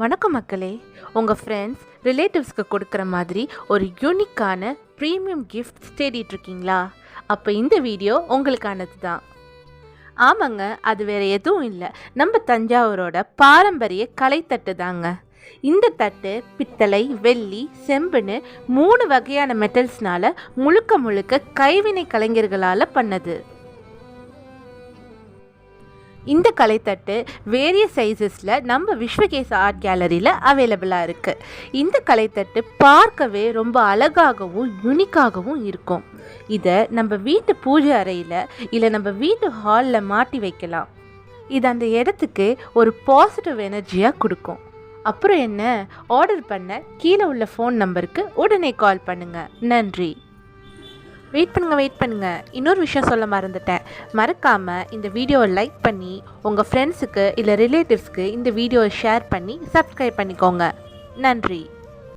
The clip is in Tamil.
வணக்கம் மக்களே. உங்கள் ஃப்ரெண்ட்ஸ் ரிலேட்டிவ்ஸ்க்கு கொடுக்குற மாதிரி ஒரு யூனிக்கான ப்ரீமியம் கிஃப்ட் தேடிட்டு இருக்கீங்களா? அப்போ இந்த வீடியோ உங்களுக்கானது தான் ஆமாங்க அது வேற எதுவும் இல்லை. நம்ம தஞ்சாவூரோட பாரம்பரிய கலைத்தட்டு தாங்க. இந்த தட்டு பித்தளை வெள்ளி செம்புன்னு மூணு வகையான மெட்டல்ஸ்னால முழுக்க முழுக்க கைவினை கலைஞர்களால் பண்ணது. இந்த கலைத்தட்டு வேரிய சைஸஸில் நம்ம விஸ்வகேச ஆர்ட் கேலரியில் அவைலபிளாக இருக்குது இந்த கலைத்தட்டு பார்க்கவே ரொம்ப அழகாகவும் யூனிக்காகவும் இருக்கும். இதை நம்ம வீட்டு பூஜை அறையில் இல்லை நம்ம வீட்டு ஹாலில் மாட்டி வைக்கலாம். இது அந்த இடத்துக்கு ஒரு பாசிட்டிவ் எனர்ஜியாக கொடுக்கும். அப்புறம் என்ன? ஆர்டர் பண்ண கீழே உள்ள ஃபோன் நம்பருக்கு உடனே கால் பண்ணுங்கள் நன்றி. வெயிட் பண்ணுங்க வெயிட் பண்ணுங்க. இன்னொரு விஷயம் சொல்ல மறந்துட்டேன். மறக்காம இந்த வீடியோவை லைக் பண்ணி உங்கள் ஃப்ரெண்ட்ஸுக்கு இல்லை ரிலேட்டிவ்ஸ்க்கு இந்த வீடியோவை ஷேர் பண்ணி சப்ஸ்கிரைப் பண்ணிக்கோங்க. நன்றி.